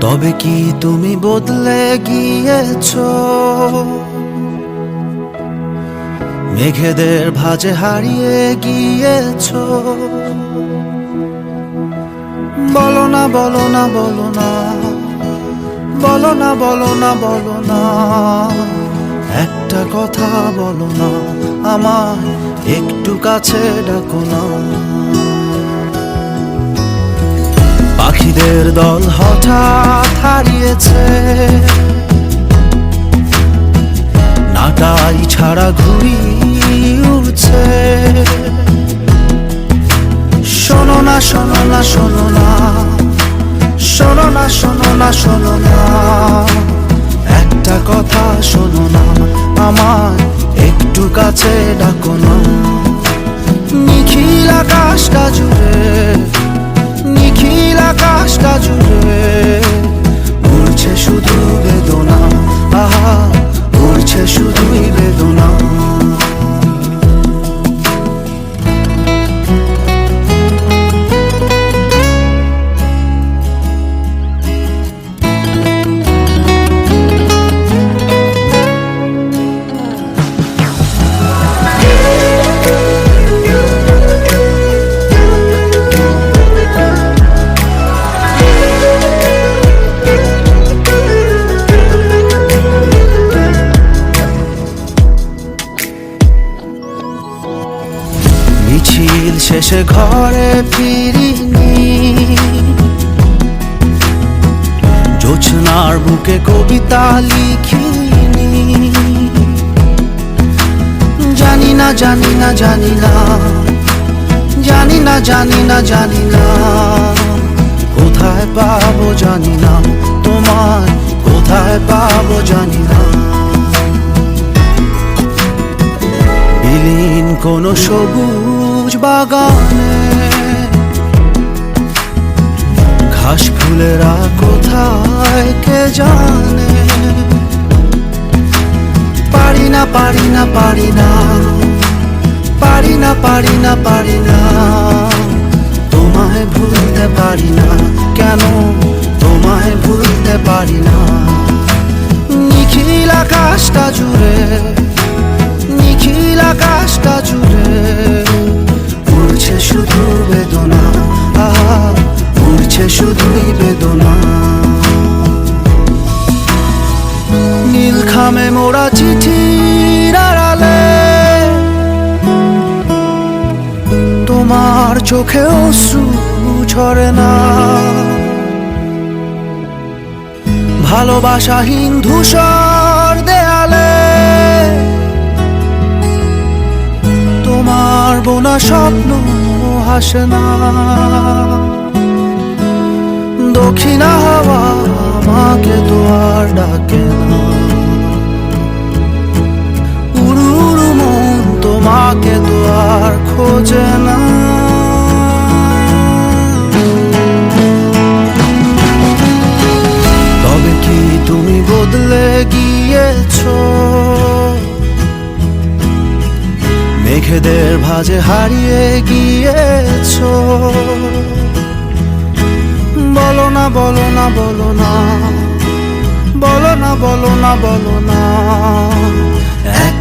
তবে কি তুমি বদলে গিয়েছ? মেঘেদের ভাজে হারিয়ে গিয়েছো। বলো না বলো না বলো না। বলো না বলো না বলো না। একটা কথা বলো না আমার একটু কাছে ডাকো না। পাখিদের দল হঠাৎ হারিয়েছে। নাটাই ছাড়া ঘুরি না শোনো না শোনো না শোনো না। শোনো না। একটা কথা শোনো না। আমার একটু কাছে ডাকো না। নিখিল আকাশটা জুড়ে নিখিল আকাশটা জুড়ে শেষে ঘরে ফিরিনি। জোছনার বুকে কবিতা লিখিনি। জানি না জানি না জানি না জানি না জানি না জানি না কোথায় পাবো জানি না তোমার কোথায় পাবো জানি না বিলীন কোন সবুজ বাগানে। ঘাস ফুলেরা কোথায় কে জানে? পারি না পারি না পারি না। পারি না পারি না পারি না। তোমায় ভুলতে পারি না। কেন? তোমায় ভুলতে পারি না। নিখিল আকাশটা জুড়ে নীল খামে মোড়া চিঠির আড়ালে। তোমার চোখে অশ্রু ঝরে না। ভালোবাসাহীন ধূসর দেয়ালে। তোমার বোনা স্বপ্ন হাসে না। দক্ষিণা হাওয়া আমাকে তো আর ডাকে না। ভাজে হারিয়ে গিয়েছ। বলো না বলো না বলো না। বলো না বলো না বলো না।